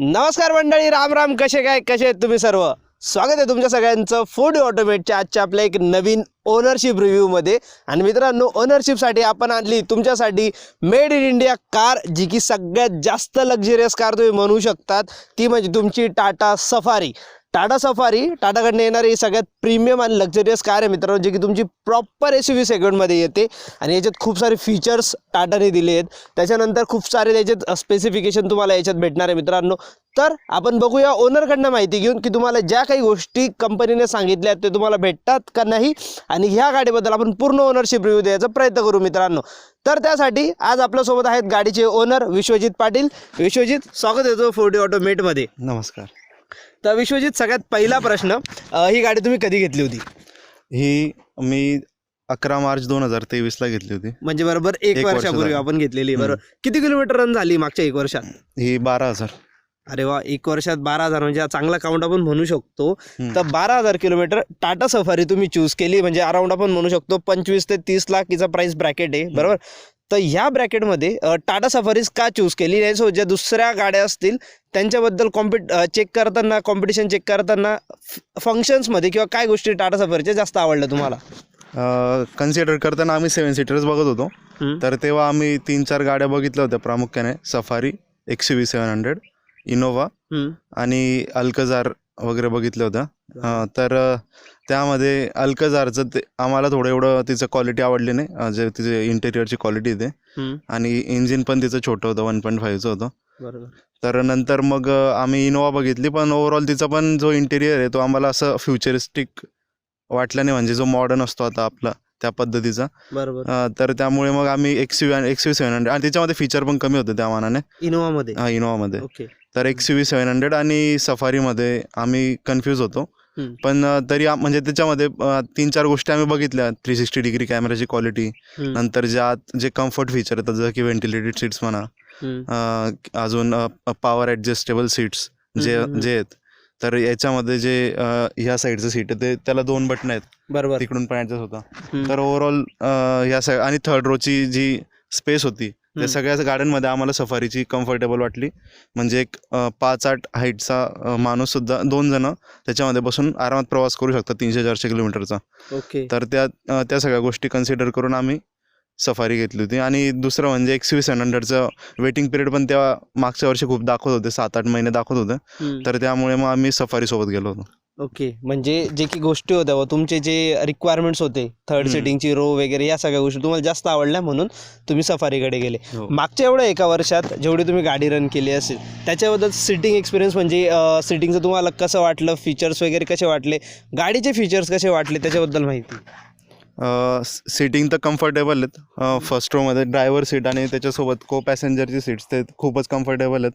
नमस्कार मंडळी राम राम कसे काय कसे आहेत तुम्ही सर्व? स्वागत आहे तुमच्या सगळ्यांचं फूड ऑटोमेटच्या आजच्या आपल्या एक नवीन ओनरशिप रिव्ह्यूमध्ये आणि मित्रांनो ओनरशिपसाठी आपण आणली तुमच्यासाठी मेड इन इंडिया कार जी की सगळ्यात जास्त लक्झरियस कार तुम्ही म्हणू शकतात. ती म्हणजे तुमची टाटा सफारी टाटा सफारी टाटाकडनं येणारी ही सगळ्यात प्रीमियम आणि लक्झरियस कार आहे मित्रांनो जी की तुमची प्रॉपर एस यू व्ही सेगमेंटमध्ये येते. आणि याच्यात खूप सारे फीचर्स टाटाने दिले आहेत. त्याच्यानंतर खूप सारे त्याच्यात स्पेसिफिकेशन तुम्हाला याच्यात भेटणार आहे मित्रांनो. तर आपण बघूया ओनरकडनं माहिती घेऊन की तुम्हाला ज्या काही गोष्टी कंपनीने सांगितल्या आहेत ते तुम्हाला भेटतात का नाही. आणि ह्या गाडीबद्दल आपण पूर्ण ओनरशिप रिव्ह्यू द्यायचा प्रयत्न करू मित्रांनो. तर त्यासाठी आज आपल्यासोबत आहेत गाडीचे ओनर विश्वजित पाटील. विश्वजित स्वागत येतो फोर्टी ऑटोमेटमध्ये नमस्कार. तर विश्वजित सगळ्यात पहिला प्रश्न अ, ही गाडी तुम्ही कधी घेतली होती? ही मी अकरा मार्च दोन हजार तेवीसला घेतली होती. म्हणजे बरोबर एक, एक वर्ष वर्षापूर्वी झालं. आपण घेतलेली आहे, बरोबर. किती किलोमीटर रन झाली मागच्या एक वर्षात? ही बारा हजार. अरे वा एक वर्षात बारा हजार म्हणजे हा चांगला काउंट आपण म्हणू शकतो. हम्म. तर बारा हजार किलोमीटर टाटा सफारी तुम्ही चूज केली म्हणजे अराउंड आपण म्हणू शकतो पंचवीस ते तीस लाख हिचा प्राइस ब्रॅकेट आहे बरोबर? तर ह्या ब्रॅकेटमध्ये टाटा सफारीज का चूज केली यासोबत ज्या दुसऱ्या गाड्या असतील त्यांच्याबद्दल कॉम्पिट चेक करताना कॉम्पिटिशन चेक करताना फंक्शन्समध्ये किंवा काय गोष्टी टाटा सफारीच्या जास्त आवडल्या तुम्हाला कन्सिडर करताना आम्ही सेवन सीटर्स बघत होतो. तर तेव्हा आम्ही तीन चार गाड्या बघितल्या होत्या प्रामुख्याने Safari X V seven hundred Innova हम्म. आणि अल्कजार वगैरे बघितल्या होत्या अं, तर त्यामध्ये अल्कजारचं ते आम्हाला थोडं एवढं तिचं क्वालिटी आवडली नाही. जे तिचे इंटेरियरची क्वालिटी ते. आणि इंजिन पण तिचं छोटं होतं वन पॉईंट फाईव्हचं होतं. बरोबर. तर नंतर मग आम्ही इनोवा बघितली पण ओव्हरऑल तिचा पण जो इंटेरियर आहे तो आम्हाला असं फ्युचरिस्टिक वाटला नाही. म्हणजे जो मॉडर्न असतो आता आपला त्या पद्धतीचा. बरोबर. तर त्यामुळे मग आम्ही X U X U seven hundred आणि त्याच्यामध्ये फीचर पण कमी होते त्या मानाने. इनोवामध्ये हा इनोवामध्ये तर एक्स यू सेवन हंड्रेड आणि सफारीमध्ये आम्ही कन्फ्यूज होतो. पण तरी म्हणजे त्याच्यामध्ये तीन चार गोष्टी आम्ही बघितल्या थ्री सिक्स्टी डिग्री कॅमेराची क्वालिटी. नंतर ज्या जे कम्फर्ट फीचर येतात जसं की व्हेंटिलेटेड सीट्स म्हणा अजून पॉवर ॲडजस्टेबल सीट्स जे. जे आहेत तर याच्यामध्ये जे ह्या साईडचं सीट आहे ते त्याला दोन बटन आहेत बरोबर तिकडून पण ॲडजस्ट होता. तर ओव्हरऑल ह्या साईड आणि थर्ड रोची जी स्पेस होती. त्या सगळ्या गाड्यांमध्ये आम्हाला सफारीची कम्फर्टेबल वाटली. म्हणजे एक पाच आठ हाईटचा माणूस सुद्धा दोन जण त्याच्यामध्ये बसून आरामात प्रवास करू शकतात तीनशे चारशे किलोमीटरचा. ओके. तर त्या त्या सगळ्या गोष्टी कन्सिडर करून आम्ही सफारी घेतली होती. आणि दुसरं म्हणजे एक्स व्ही सेवन हंड्रेडचं वेटिंग पिरियड पण तेव्हा मागच्या वर्षी खूप दाखवत होते. सात आठ महिने दाखवत होते. तर त्यामुळे मग आम्ही सफारीसोबत गेलो होतो. ओके. म्हणजे जे की गोष्टी होत्या व तुमचे जे रिक्वायरमेंट्स होते थर्ड हम्म. सिटिंगची रो वगैरे या सगळ्या गोष्टी तुम्हाला जास्त आवडल्या म्हणून तुम्ही सफारीकडे गेले. हो. मागच्या एवढ्या एका वर्षात जेवढी तुम्ही गाडी रन केली असेल त्याच्याबद्दल सिटिंग एक्सपिरियन्स म्हणजे सिटिंगचं तुम्हाला कसं वाटलं फीचर्स वगैरे कसे वाटले गाडीचे फीचर्स कसे वाटले त्याच्याबद्दल माहिती. सीटिंग तर कम्फर्टेबल आहेत. फर्स्ट रोमध्ये ड्रायव्हर सीट आणि त्याच्यासोबत को पॅसेंजरची सीट्स ते खूपच कम्फर्टेबल आहेत.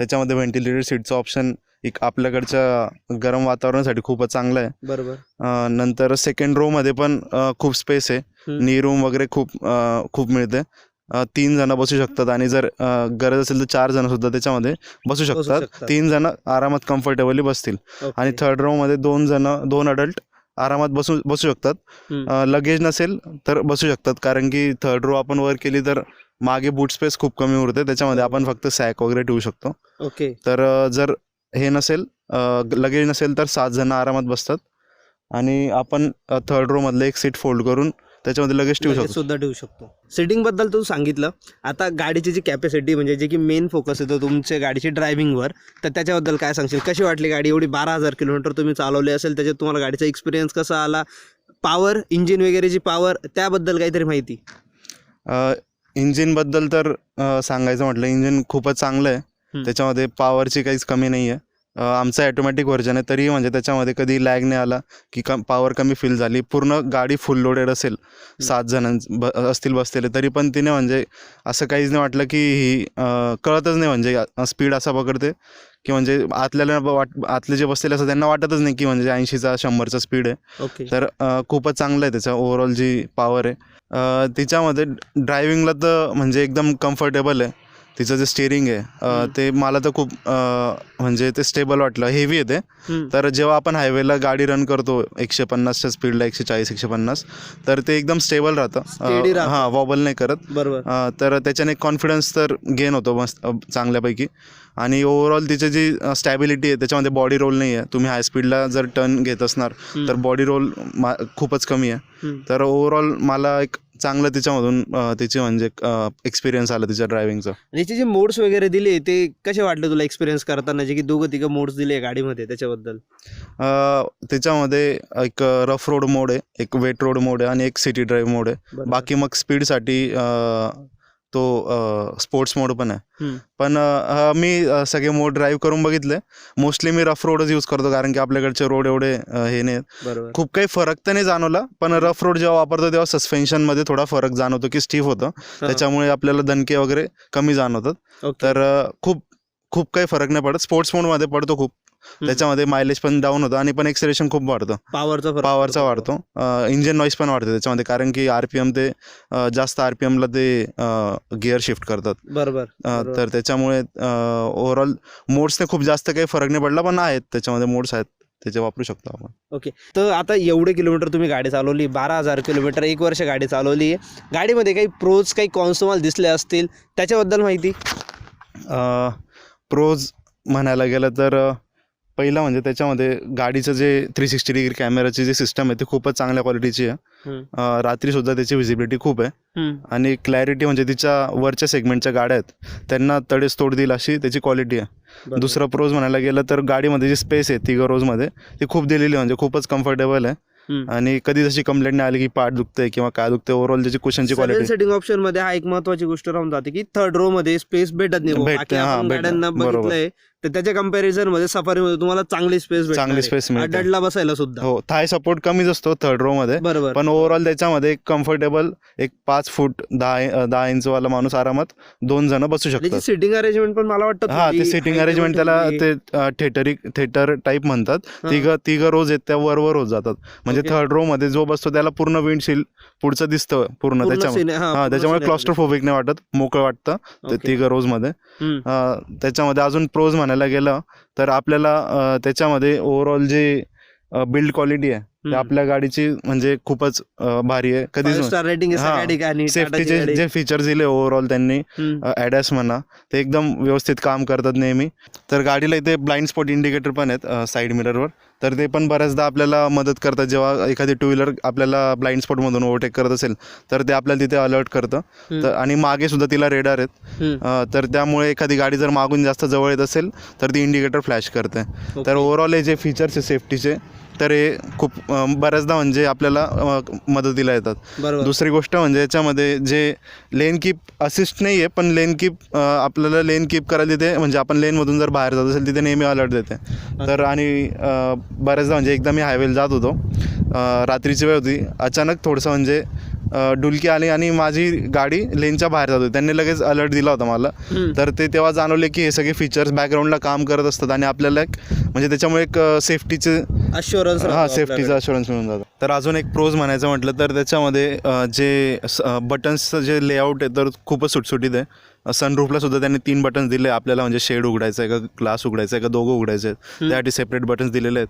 त्याच्यामध्ये व्हेंटिलेटेड सीटचं ऑप्शन एक आपल्याकडच्या गरम वातावरणासाठी खूपच चांगलं आहे. बरोबर. अ, नंतर सेकंड रोमध्ये पण अ, खूप स्पेस आहे. हम्म. नी रूम वगैरे खूप अ, खूप मिळते अ, तीन जण बसू शकतात आणि जर अ, गरज असेल तर चार जण सुद्धा त्याच्यामध्ये बसू शकतात. शकतात. तीन जण आरामात कम्फर्टेबली बसतील. आणि थर्ड रोमध्ये दोन जण दोन अडल्ट आरामात बसू बसू शकतात. हम्म. लगेज नसेल तर बसू शकतात. कारण की थर्ड रो आपण वर केली तर मागे बूट स्पेस खूप कमी उरते. त्याच्यामध्ये आपण फक्त सॅक वगैरे ठेवू शकतो. ओके तर अ, जर हे नसेल लगेज नसेल तर सात जण आरामात बसतात. आणि आपण थर्ड रो मधलं एक सीट फोल्ड करून त्याच्यामध्ये लगेज ठेवू लगेच शकतो. सुद्धा ठेवू शकतो. सिटिंगबद्दल तू सांगितलं. आता गाडीची जी कॅपॅसिटी म्हणजे जे की मेन फोकस येतो तुमच्या गाडीची ड्रायव्हिंगवर तर त्याच्याबद्दल काय सांगशील? कशी वाटली गाडी? एवढी बारा हजार किलोमीटर तुम्ही चालवली असेल त्याच्यात तुम्हाला गाडीचा एक्सपिरियन्स कसा आला? पॉवर इंजिन वगैरेची पॉवर त्याबद्दल काहीतरी माहिती. इंजिनबद्दल तर सांगायचं म्हटलं इंजिन खूपच चांगलं आहे. त्याच्यामध्ये पॉवरची काहीच कमी नाही आहे आमचं ॲटोमॅटिक व्हर्जन आहे तरी म्हणजे त्याच्यामध्ये कधी लॅग नाही आला की कम पॉवर कमी फील झाली पूर्ण गाडी फुल लोडेड असेल सात जणां ब असतील बसलेले तरी पण तिने म्हणजे असं काहीच नाही वाटलं की ही कळतच नाही म्हणजे स्पीड असा पकडते की म्हणजे आतल्याला वाट आतले जे बसलेले असतात त्यांना वाटतच नाही की म्हणजे ऐंशीचा शंभरचा स्पीड आहे. ओके. तर खूपच चांगलं आहे त्याचं ओव्हरऑल जी पॉवर आहे. तिच्यामध्ये ड्रायव्हिंगला तर म्हणजे एकदम कम्फर्टेबल आहे. तिचं जे स्टेअरिंग आहे अ. ते मला तर खूप अ, म्हणजे ते स्टेबल वाटलं. हेवी आहे ते. हम्म. तर जेव्हा आपण हायवेला गाडी रन करतो एकशे पन्नासच्या स्पीडला एकशे चाळीस एकशे पन्नास तर ते एकदम स्टेबल राहतं. Steady राहतं. हां वॉबल नाही करत. बरोबर. अ, तर त्याच्याने कॉन्फिडन्स तर गेन होतो मस्त अ, चांगल्यापैकी. आणि ओव्हरऑल तिची जी स्टॅबिलिटी आहे त्याच्यामध्ये बॉडी रोल नाही आहे. तुम्ही हाय स्पीडला जर टर्न घेत असणार तर बॉडी रोल मा खूपच कमी आहे. हम्म. तर ओव्हरऑल मला एक चांगलं तिच्यामधून तिची म्हणजे एक्सपिरियन्स आला तिच्या ड्रायव्हिंगचा आणि याचे जे मोड्स वगैरे दिले ते कसे वाटले तुला एक्सपिरियन्स करताना? जे की दोघं तिघं मोड्स दिले गाडीमध्ये त्याच्याबद्दल. त्याच्यामध्ये एक रफ रोड मोड आहे एक वेट रोड मोड आहे आणि एक सिटी ड्राईव्ह मोड आहे. बाकी मग स्पीडसाठी तो स्पोर्ट्स मोड पण आहे. पण मी सगळे मोड ड्राईव्ह करून बघितले. मोस्टली मी रफ रोडच यूज करतो कारण की आपल्याकडचे रोड एवढे हे नाही खूप काही फरक तर नाही जाणवला पण रफ रोड जेव्हा वापरतो तेव्हा सस्पेन्शनमध्ये थोडा फरक जाणवतो की स्टीफ होतं. त्याच्यामुळे आपल्याला दणके वगैरे कमी जाणवतात. तर खूप खूप काही फरक नाही पडत. स्पोर्ट्स मोडमध्ये पडतो खूप. त्याच्यामध्ये मायलेज पण डाऊन होतं आणि पण एक्सलेशन खूप वाढतं. पॉवरचा पॉवरचा. वाढतो. इंजिन नॉईस पण वाढते त्याच्यामध्ये कारण की आर पी एम ते जास्त आर पी एमला ते गिअर शिफ्ट करतात. बरोबर. तर त्याच्यामुळे ओव्हरऑल मोड्सने खूप जास्त काही फरक नाही पडला पण आहेत. त्याच्यामध्ये मोड्स आहेत. त्याचे वापरू शकतो आपण. ओके तर आता एवढे किलोमीटर तुम्ही गाडी चालवली बारा हजार किलोमीटर एक वर्ष गाडी चालवली. आहे गाडीमध्ये काही प्रोज काही कॉन्स तुम्हाला दिसले असतील त्याच्याबद्दल माहिती? प्रोज म्हणायला गेलं तर पहिलं म्हणजे त्याच्यामध्ये गाडीचं जे थ्री सिक्स्टी डिग्री कॅमेराची जी सिस्टम आहे ती खूपच चांगल्या क्वालिटीची आहे हम्म. अ, रात्रीसुद्धा त्याची व्हिजिबिलिटी खूप आहे. आणि क्लॅरिटी म्हणजे तिच्या वरच्या सेगमेंटच्या गाड्या आहेत त्यांना तडेस तोड देईल अशी त्याची क्वालिटी आहे. दुसरं प्रोज म्हणायला गेलं तर गाडीमध्ये जी स्पेस आहे तिघं रोजमध्ये ती खूप दिलेली म्हणजे खूपच कम्फर्टेबल आहे. आणि कधी जशी कंप्लेंट नाही आली की पाठ दुखते किंवा काय दुखते ओव्हरऑल त्याची सेवन क्वालिटी सेटिंग ऑप्शनमध्ये हा एक महत्वाची गोष्ट राहून जाते की थर्ड रो मध्ये स्पेस भेटत नाही. बघितलंय तर त्याच्या कंपॅरिझनमध्ये सफारी मध्ये तुम्हाला चांगली स्पेस चांगली space मिळते. अड्डाला बसायला सुद्धा हो थाय सपोर्ट कमीच असतो थर्ड रो मध्ये बरोबर पण ओव्हरऑल त्याच्यामध्ये एक कम्फर्टेबल एक पाच फूट दहा अ, दहा इंचवाला माणूस आरामात दोन जण बसू त्याची शकतात सिटिंग अरेंजमेंट पण मला वाटतं हा थोडी ते सिटिंग high अरेंजमेंट level त्याला ठेवली. ते थिएटरिक थिएटर टाईप म्हणतात हा. तिघ तिघ रोज आहेत त्या वर वर होत जातात म्हणजे Okay. थर्ड रो मध्ये जो बसतो त्याला पूर्ण विंडशील पुढचं दिसतं पूर्ण पूर्ण त्याच्यामुळे scene- हा, हा पूर्ण त्याच्यामुळे scene क्लॉस्ट्रोफोबिक नाही वाटत मोकळं वाटतं ते Okay. तिघ रोजमध्ये हम्म. अं, त्याच्यामध्ये अजून प्रोज म्हणायला गेलं तर आपल्याला त्याच्यामध्ये ओव्हरऑल जे बिल्ड क्वालिटी आहे. आपल्या गाडीची म्हणजे खूपच भारी आहे कधीच टाटाची सेफ्टीचे. जे फीचर्स दिले ओव्हरऑल त्यांनी. ॲडॅस म्हणा ते एकदम व्यवस्थित काम करतात नेहमी तर गाडीला इथे ब्लाइंड स्पॉट इंडिकेटर पण आहेत साईड मिररवर तर ते पण बऱ्याचदा आपल्याला मदत करतात. जेव्हा एखादी टू व्हीलर आपल्याला ब्लाइंड स्पॉटमधून ओव्हरटेक करत असेल तर ते आपल्याला तिथे अलर्ट करतं. तर आणि मागे सुद्धा तिला रेडार आहेत. तर त्यामुळे एखादी गाडी जर मागून जास्त जवळ येत असेल तर ती इंडिकेटर फ्लॅश करते. तर ओव्हरऑल हे जे फीचर्स आहे सेफ्टीचे तर हे खूप बऱ्याचदा म्हणजे आपल्याला मदतीला येतात. दुसरी गोष्ट म्हणजे याच्यामध्ये जे लेन कीप असिस्ट नाही आहे पण लेन कीप आपल्याला लेन कीप करायला तिथे म्हणजे आपण लेनमधून जर बाहेर जात असेल तिथे नेहमी अलर्ट देते. तर आणि बऱ्याचदा म्हणजे एकदा मी हायवेला जात होतो. रात्रीची वेळ होती. अचानक थोडंसं म्हणजे डुलकी आली आणि माझी गाडी लेनच्या बाहेर जात होती. त्यांनी लगेच अलर्ट दिला होता मला. तर ते तेव्हा जाणवले की हे सगळे फीचर्स बॅकग्राऊंडला काम करत असतात आणि आपल्याला एक म्हणजे त्याच्यामुळे एक सेफ्टीचे अश्युरन्स हा सेफ्टीचा अशुरन्स मिळून जातो. तर अजून एक प्रोज म्हणायचं म्हटलं तर त्याच्यामध्ये जे बटन्सचं जे लेआउट आहे तर खूपच सुटसुटीत आहे. सनरूफला सुद्धा त्यांनी तीन बटन्स दिले. आपल्याला म्हणजे शेड उघडायचं आहे का ग्लास उघडायचं आहे का दोघं उघडायचे आहेत. त्यासाठी सेपरेट बटन्स दिलेले आहेत.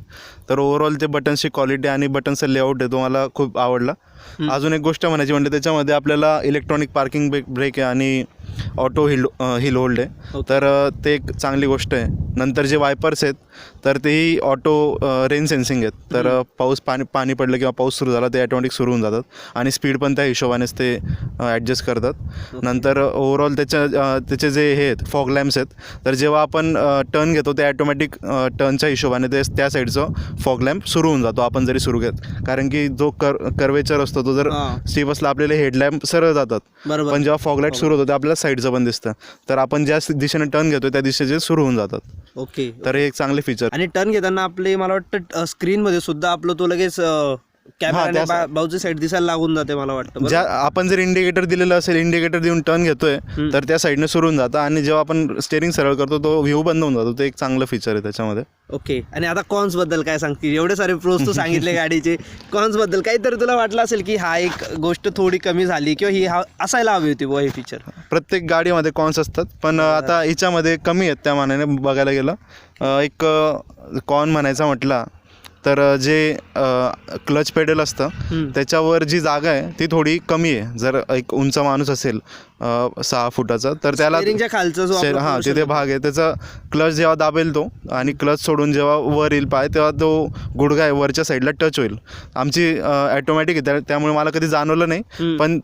तर ओव्हरऑल ते बटन्सची क्वालिटी आणि बटन्सचा लेआउट आहे तो मला खूप आवडला. अजून एक गोष्ट म्हणायची म्हणजे त्याच्यामध्ये आपल्याला इलेक्ट्रॉनिक पार्किंग ब्रेक ब्रेक आहे आणि ऑटो हिल हिल होल्ड आहे. तर ते एक चांगली गोष्ट आहे. नंतर जे वायपर्स आहेत तर तेही ऑटो रेन सेन्सिंग आहेत. तर पाऊस पाणी पाणी पडलं किंवा पाऊस सुरू झाला ते ऑटोमॅटिक सुरू होऊन जातात. आणि स्पीड पण त्या हिशोबानेच ते ॲडजस्ट करतात. नंतर ओव्हरऑल त्याच्या त्याचे जे हे आहेत फॉग लॅम्प्स आहेत तर जेव्हा आपण टर्न घेतो ते ॲटोमॅटिक टर्नच्या हिशोबाने ते त्या साईडचं फॉग लॅम्प सुरू होऊन जातो आपण जरी सुरू घेत. कारण की जो कर कर्वेचर असतो तो जर. स्टीप असला आपल्याला हेडलॅम्प सरळ जातात. बरोबर. पण जेव्हा फॉगलाईट सुरू होतो ते आपल्याला साईडचं पण दिसतं. तर आपण ज्या दिशेने टर्न घेतो त्या दिशेचे सुरू होऊन जातात. ओके. तर हे एक चांगले फीचर आणि टर्न घेताना आपले मला वाटतं स्क्रीन मध्ये सुद्धा आपलं तो लगेच कॅमेरा त्या साईड दिसायला लागून जाते मला वाटतं? ज्या आपण जर इंडिकेटर दिलेलं असेल इंडिकेटर देऊन टर्न घेतोय तर त्या साईडने सुरू होऊन जातं आणि जेव्हा आपण स्टेरिंग सरळ करतो तो व्ह्यू बंद होऊन जातो. ते एक चांगलं फीचर आहे त्याच्यामध्ये. ओके आणि आता कॉन्सबद्दल काय सांगतील एवढे सारे प्रोज तू सांगितले गाडीचे. कॉन्सबद्दल काहीतरी तुला वाटलं असेल की हा एक गोष्ट थोडी कमी झाली किंवा ही हा असायला हवी होती बुवा हे फीचर प्रत्येक गाडीमध्ये कॉन्स असतात पण आता हिच्यामध्ये कमी आहेत त्या मानाने बघायला गेलं. अं, एक कॉन म्हणायचा म्हटला तर जे क्लच पेडल असतं त्याच्यावर जी जागा आहे ती थोडी कमी आहे. जर एक उंच माणूस असेल सहा फुटाचा तर त्याला खालचा हा तिथे भाग आहे. त्याचा क्लच जेव्हा दाबेल तो आणि क्लच सोडून जेव्हा वर येईल पाय तेव्हा तो गुडघा आहे वरच्या साईडला टच होईल. आमची ॲटोमॅटिक आहे. त्या- त्यामुळे मला कधी जाणवलं नाही. पण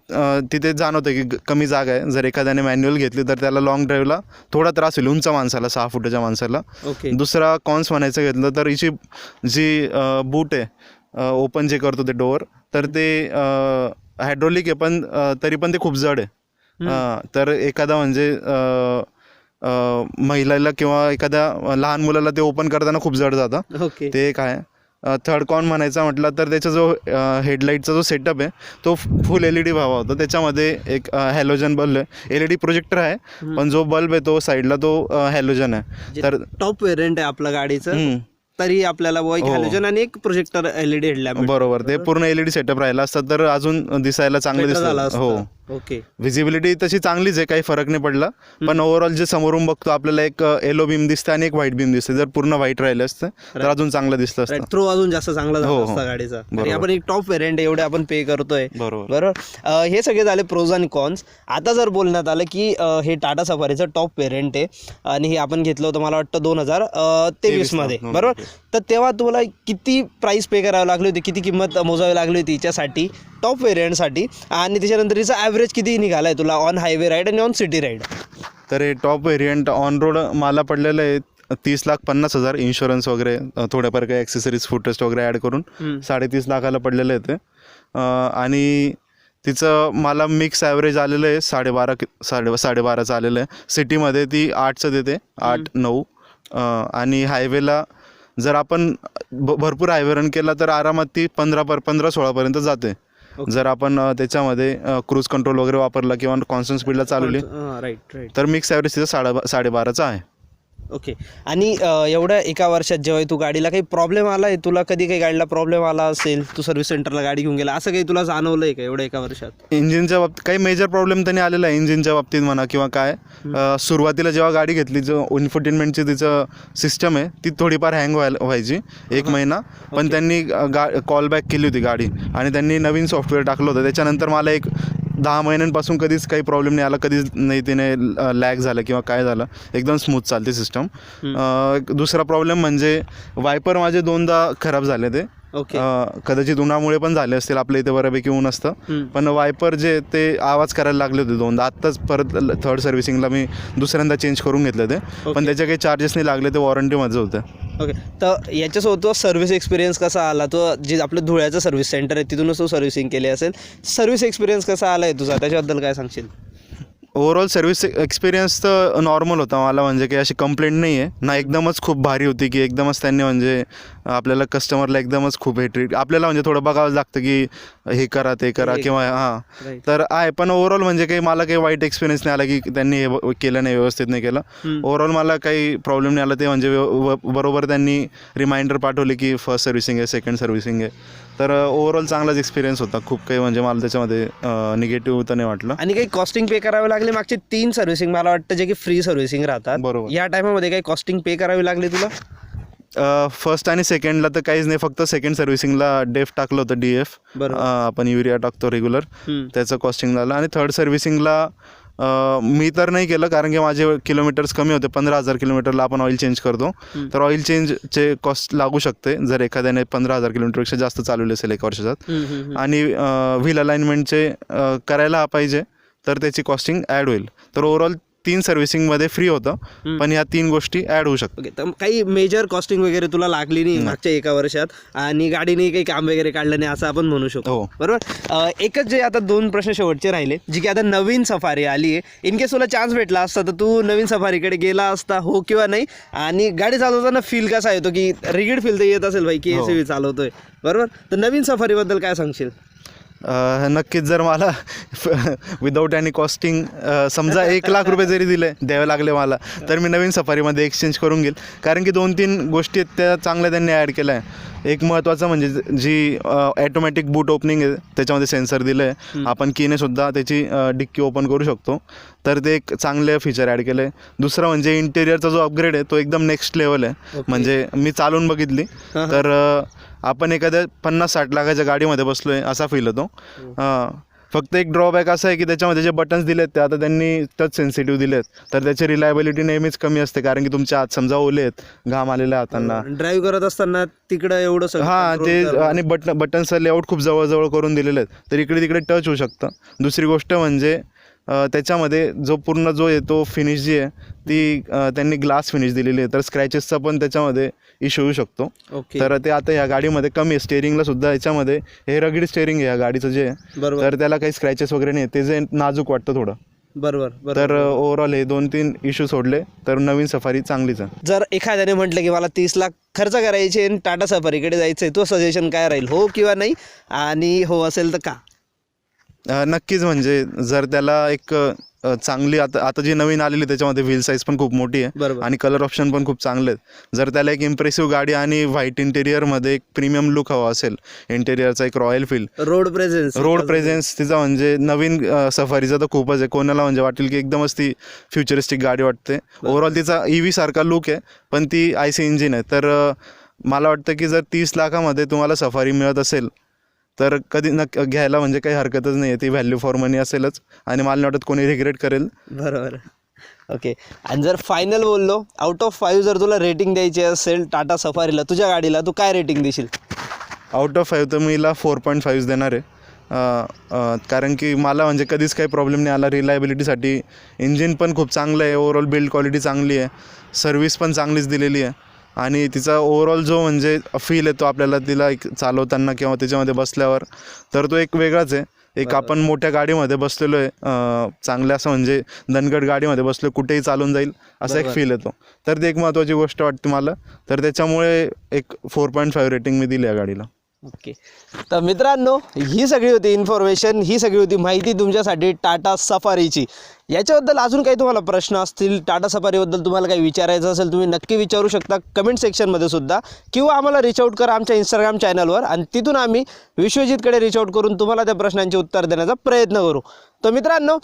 तिथे जाणवतं की कमी जागा आहे. जर एखाद्याने मॅन्युअल घेतली तर त्याला लॉंग ड्राईव्हला थोडा त्रास होईल उंच माणसाला सहा फुटाच्या माणसाला. दुसरा कॉन्स म्हणायचं घेतलं तर हिची जी बूट आहे. ओपन जे करतो ते डोअर तर ते हायड्रोलिक आहे पण तरी पण ते खूप जड आहे. तर एखादा म्हणजे महिलाला किंवा एखाद्या लहान मुलाला ते ओपन करताना खूप जड जातं. ते आहे थर्ड कॉन म्हणायचा म्हटलं तर त्याचा जो हेडलाईटचा जो सेटअप आहे तो फुल एल ई डी व्हावा होता. त्याच्यामध्ये एक हॅलोजन बल्ब आहे. एल ई डी प्रोजेक्टर आहे पण जो बल्ब आहे तो साईडला तो हॅलोजन आहे. तर टॉप वेरियंट आहे आपल्या गाडीचं. तरी आपल्याला हो. हॅलोजन आणि एक प्रोजेक्टर एलईडी हेडलॅम्प बरोबर ते पूर्ण एलईडी सेटअप राहिला असतं तर अजून दिसायला चांगलं दिसतं. हो. ओके. व्हिजिबिलिटी तशी चांगलीच आहे काही फरक नाही पडला. पण ओव्हरऑल जे समोरून बघतो आपल्याला एक येलो बीम दिसतं आणि एक व्हाईट बीम दिसते. जर पूर्ण व्हाईट राहिलं असतं तर अजून चांगलं दिसलं असतं. थ्रो अजून जास्त चांगला झाला हो, हो. असता गाडीचा. आणि बरोबर. आपण एक टॉप वेरियंट एवढे आपण पे करतोय. बरोबर. अं, हे सगळे झाले प्रोज आणि कॉन्स आता जर बोलण्यात आलं की अं, हे टाटा सफारीचं टॉप वेरियंट आहे. आणि हे आपण घेतलं होतं मला वाटतं दोन हजार तेवीसमध्ये. हो, बरोबर तर तेव्हा तुम्हाला किती प्राइस पे करावी लागली होती? किती किंमत मोजावी लागली होती हिच्यासाठी? टॉप वेरियंटसाठी आणि त्याच्यानंतर हिचा ॲव्हरेज किती निघाला आहे तुला ऑन हायवे राईड आणि ऑन सिटी राईड तर हे टॉप व्हेरियंट ऑन रोड मला पडलेलं आहे. तीस लाख पन्नास हजार इन्शुरन्स वगैरे थोड्याफार काही ॲक्सेसरीज फूड टेस्ट वगैरे ॲड करून साडेतीस लाखाला पडलेलं आहे ते. आणि तिचं मला मिक्स ॲव्हरेज आलेलं आहे साडेबारा कि साडे साडेबाराचं आलेलं आहे. सिटीमध्ये ती आठचं देते आठ नऊ. आणि हायवेला जर आपण भरपूर हायवे रन केला तर आरामात ती पंधरा पर पंधरा सोळापर्यंत जाते. जर आपण त्याच्यामध्ये क्रूज कंट्रोल वगैरे वापरला किंवा कॉन्स्टंट स्पीडला चालवली राईट राईट तर मिक्स ॲव्हरेज तिथं साडे साडेबाराचा आहे. ओके आणि अं, एवढ्या एका वर्षात जेव्हा तू गाडीला काही प्रॉब्लेम आला आहे? तुला कधी काही गाडीला प्रॉब्लेम आला असेल? तू सर्व्हिस सेंटरला गाडी घेऊन गेला असं काही तुला जाणवलं आहे का एवढ्या एका वर्षात? इंजिनच्या बाबतीत काही मेजर प्रॉब्लेम त्यांनी आलेला आहे इंजिनच्या बाबतीत म्हणा किंवा काय. अ, सुरुवातीला जेव्हा गाडी घेतली जो इन्फोटेनमेंटची तिचं सिस्टम आहे ती थोडीफार हँग व्हायला व्हायची एक महिना. पण त्यांनी गा कॉल बॅक केली होती गाडी. आणि त्यांनी नवीन सॉफ्टवेअर टाकलं होतं. त्याच्यानंतर मला एक दहा महिन्यांपासून कधीच काही प्रॉब्लेम नाही आला कधीच नाही तिने लॅग झालं किंवा काय झालं एकदम स्मूथ चालते सिस्टम दुसरा प्रॉब्लेम म्हणजे वायपर माझे दोनदा खराब झाले ते. ओके अ, कदाचित उन्हामुळे पण झाले असतील आपल्या इथे बऱ्यापैकी ऊन असतं. पण वायपर जे ते आवाज करायला लागले होते दोनदा आत्ताच परत थर्ड सर्व्हिसिंगला मी दुसऱ्यांदा चेंज करून घेतले ते. पण त्याचे काही चार्जेस नाही लागले ते वॉरंटीमध्ये होते. ओके तर याच्यासोबत तो सर्व्हिस एक्सपिरियन्स कसा आला? तो जे आपलं धुळ्याचं सर्व्हिस सेंटर आहे तिथूनच तू सर्व्हिसिंग केली असेल. सर्व्हिस एक्सपिरियन्स कसा आला आहे तुझा? त्याच्याबद्दल काय सांगशील? ओव्हरऑल सर्व्हिस एक्सपिरियन्स तर नॉर्मल होता. मला म्हणजे काही अशी कंप्लेंट नाही आहे ना एकदमच खूप भारी होती की एकदमच त्यांनी म्हणजे आपल्याला कस्टमरला एकदमच खूप हे ट्रीट आपल्याला म्हणजे थोडं बघावं लागतं की हे करा ते करा किंवा हां. तर आहे. पण ओव्हरऑल म्हणजे काही मला काही वाईट एक्सपिरियन्स नाही आला की त्यांनी हे केलं नाही व्यवस्थित नाही केलं. ओव्हरऑल मला काही प्रॉब्लेम नाही आला. ते म्हणजे बरोबर त्यांनी रिमाइंडर पाठवले की फर्स्ट सर्व्हिसिंग आहे सेकंड सर्व्हिसिंग आहे. तर ओव्हरऑल चांगलाच एक्सपिरियन्स होता. खूप काही म्हणजे मला त्याच्यामध्ये निगेटिव्ह तर नाही वाटलं. आणि काही कॉस्टिंग पे करावे लागले मागचे तीन सर्व्हिसिंग मला वाटतं जे की फ्री सर्व्हिसिंग राहतात. बरोबर. या टायमामध्ये काही कॉस्टिंग पे करावी लागली तुला? फर्स्ट आणि सेकंडला तर काहीच नाही फक्त सेकंड सर्व्हिसिंगला डेफ टाकलं होतं डी एफ. आपण युरिया टाकतो रेग्युलर. त्याचं कॉस्टिंग झालं. आणि थर्ड सर्व्हिसिंगला मी तर नाही केलं कारण की माझे किलोमीटर्स कमी होते पंधरा हजार किलोमीटरला आपण ऑइल चेंज करतो. तर ऑइल चेंजचे कॉस्ट लागू शकते जर एखाद्याने पंधरा हजार किलोमीटरपेक्षा जास्त चालवले असेल एका वर्षात. आणि व्हील अलाइनमेंटचे करायला पाहिजे तर त्याची कॉस्टिंग ॲड होईल. तर ओव्हरऑल तीन सर्व्हिसिंगमध्ये फ्री होतं. पण ह्या तीन गोष्टी ॲड होऊ शकतात. ओके तर काही मेजर कॉस्टिंग वगैरे तुला लागली नाही मागच्या एका वर्षात आणि गाडीने काही काम वगैरे काढलं नाही असं आपण म्हणू शकतो. हो. बरोबर? अं, एकच जे आता दोन प्रश्न शेवटचे राहिले जी की आता नवीन सफारी आली आहे. इन केस तुला चान्स भेटला असता तर तू नवीन सफारीकडे गेला असता हो किंवा नाही आणि गाडी चालवताना फील कसा येतो की रिगिड फील तर येत असेल भाई की हो. एस चालवतोय. बरोबर? तर नवीन सफारीबद्दल काय सांगशील? नक्कीच जर मला विदाऊट एनी कॉस्टिंग समजा एक लाख रुपये जरी दिले द्यावे लागले मला तर मी नवीन सफारीमध्ये एक्सचेंज करून घेईल. कारण की दोन तीन गोष्टी आहेत त्या चांगल्या त्यांनी ॲड केल्या आहे एक महत्त्वाचं म्हणजे ज- ॲटोमॅटिक बूट ओपनिंग आहे त्याच्यामध्ये सेन्सर दिलं आहे आपण कीने सुद्धा त्याची डिक्की ओपन करू शकतो. तर ते एक चांगले फीचर ॲड केलं आहे दुसरं म्हणजे इंटेरियरचा जो अपग्रेड आहे तो एकदम नेक्स्ट लेवल आहे. म्हणजे मी चालवून बघितली. तर आपण एखाद्या पन्नास साठ लाखाच्या गाडीमध्ये बसलोय असा फील होतो फक्त एक ड्रॉबॅक असा आहे की त्याच्यामध्ये जे बटन्स दिलेत ते आता त्यांनी टच सेन्सिटिव्ह दिलेत. तर त्याची रिलायबिलिटी नेहमीच कमी असते कारण की तुमच्या हात समजा ओले आहेत घाम आलेल्या हातांना ड्राईव्ह करत असताना तिकडं एवढं सगळं हां ते. आणि बटन बटन्सचं लेआउट खूप जवळजवळ करून दिलेले आहेत तर इकडे तिकडे टच होऊ शकतं. दुसरी गोष्ट म्हणजे त्याच्यामध्ये जो पूर्ण जो येतो फिनिश जी आहे ती त्यांनी ग्लास फिनिश दिलेली आहे. तर स्क्रॅचेसचा पण त्याच्यामध्ये इश्यू येऊ शकतो. ओके तर ते आता या गाडीमध्ये कमी आहे. स्टेअरिंगला सुद्धा याच्यामध्ये हे रगडी स्टेअरिंग आहे या गाडीचं जे आहे. बरोबर. तर त्याला काही स्क्रॅचेस वगैरे नाही ते जे नाजूक वाटतं थोडं. बरोबर तर ओव्हरऑल हे दोन तीन इश्यू सोडले. तर नवीन सफारी चांगलीच आहे. जर एखाद्याने म्हटलं की मला तीस लाख खर्च करायचे आणि टाटा सफारीकडे जायचं आहे तो सजेशन काय राहील? हो किंवा नाही? आणि हो असेल तर का? नक्कीच म्हणजे जर त्याला एक चांगली आता आता जी नवीन आलेली त्याच्यामध्ये व्हील साईज पण खूप मोठी आहे बरोबर. आणि कलर ऑप्शन पण खूप चांगले आहेत. जर त्याला एक इम्प्रेसिव्ह गाडी आणि व्हाईट इंटेरियरमध्ये एक प्रीमियम लुक हवा असेल इंटेरियरचा एक royal feel road presence road presence तिचा म्हणजे नवीन सफारीचा तर खूपच आहे. कोणाला म्हणजे वाटेल की एकदमच ती फ्युचरिस्टिक गाडी वाटते. ओव्हरऑल तिचा ई व्ही सारखा लुक आहे पण ती आय सी इंजिन आहे. तर मला वाटतं की जर तीस लाखामध्ये तुम्हाला सफारी मिळत असेल तर कधी नक घ्यायला म्हणजे काही हरकतच नाही आहे ती व्हॅल्यू फॉर मनी असेलच. आणि मला वाटत कोणी रिग्रेट करेल. बरोबर. ओके आणि जर फायनल बोललो आउट ऑफ फाईव्ह जर तुला रेटिंग द्यायची असेल टाटा सफारीला तुझ्या गाडीला तू काय रेटिंग देशील? आउट ऑफ फाईव्ह तर मी हिला फोर पॉईंट फाईव्ह देणार आहे. कारण की मला म्हणजे कधीच काही प्रॉब्लेम नाही आला. रिलायबिलिटीसाठी इंजिन पण खूप चांगलं आहे. ओव्हरऑल बिल्ड क्वालिटी चांगली आहे. सर्व्हिस पण चांगलीच दिलेली आहे. आणि तिचा ओव्हरऑल जो म्हणजे फील येतो आपल्याला तिला एक चालवताना किंवा त्याच्यामध्ये बसल्यावर तर तो एक वेगळाच आहे. एक आपण मोठ्या गाडीमध्ये बसलेलो आहे चांगल्या असं म्हणजे दणकट गाडीमध्ये बसलो कुठेही चालून जाईल असा एक. फील येतो. तर ती एक महत्त्वाची गोष्ट वाटते मला. तर त्याच्यामुळे एक फोर पॉईंट फाईव्ह रेटिंग मी दिली या गाडीला. ओके. तर मित्रांनो ही सगळी होती इन्फॉर्मेशन ही सगळी होती माहिती तुमच्यासाठी टाटा सफारीची. याच्याबद्दल अजून काही तुम्हाला प्रश्न असतील टाटा सफारीबद्दल तुम्हाला काही विचारायचं असेल तुम्ही नक्की विचारू शकता कमेंट सेक्शनमध्ये सुद्धा. किंवा आम्हाला रिच आऊट करा आमच्या इंस्टाग्राम चॅनलवर आणि तिथून आम्ही विश्वजितकडे रिच आऊट करून तुम्हाला त्या प्रश्नांचे उत्तर देण्याचा प्रयत्न करू. तर मित्रांनो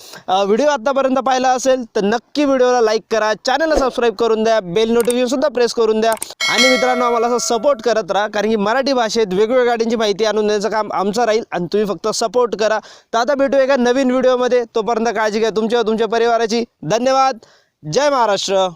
व्हिडिओ आत्तापर्यंत पाहिला असेल तर नक्की व्हिडिओला लाईक करा चॅनलला सबस्क्राईब करून द्या बेल नोटिफिकेशनसुद्धा प्रेस करून द्या. आणि मित्रांनो आम्हाला असं सपोर्ट करत राहा कारण की मराठी भाषेत वेगवेगळ्या गाड्यांची माहिती आणून देण्याचं काम आमचं राहील आणि तुम्ही फक्त सपोर्ट करा. तर आता भेटू एका नवीन व्हिडिओमध्ये. तोपर्यंत काळजी घ्या तुमच्या तुमच्या परिवाराची. धन्यवाद. जय महाराष्ट्र.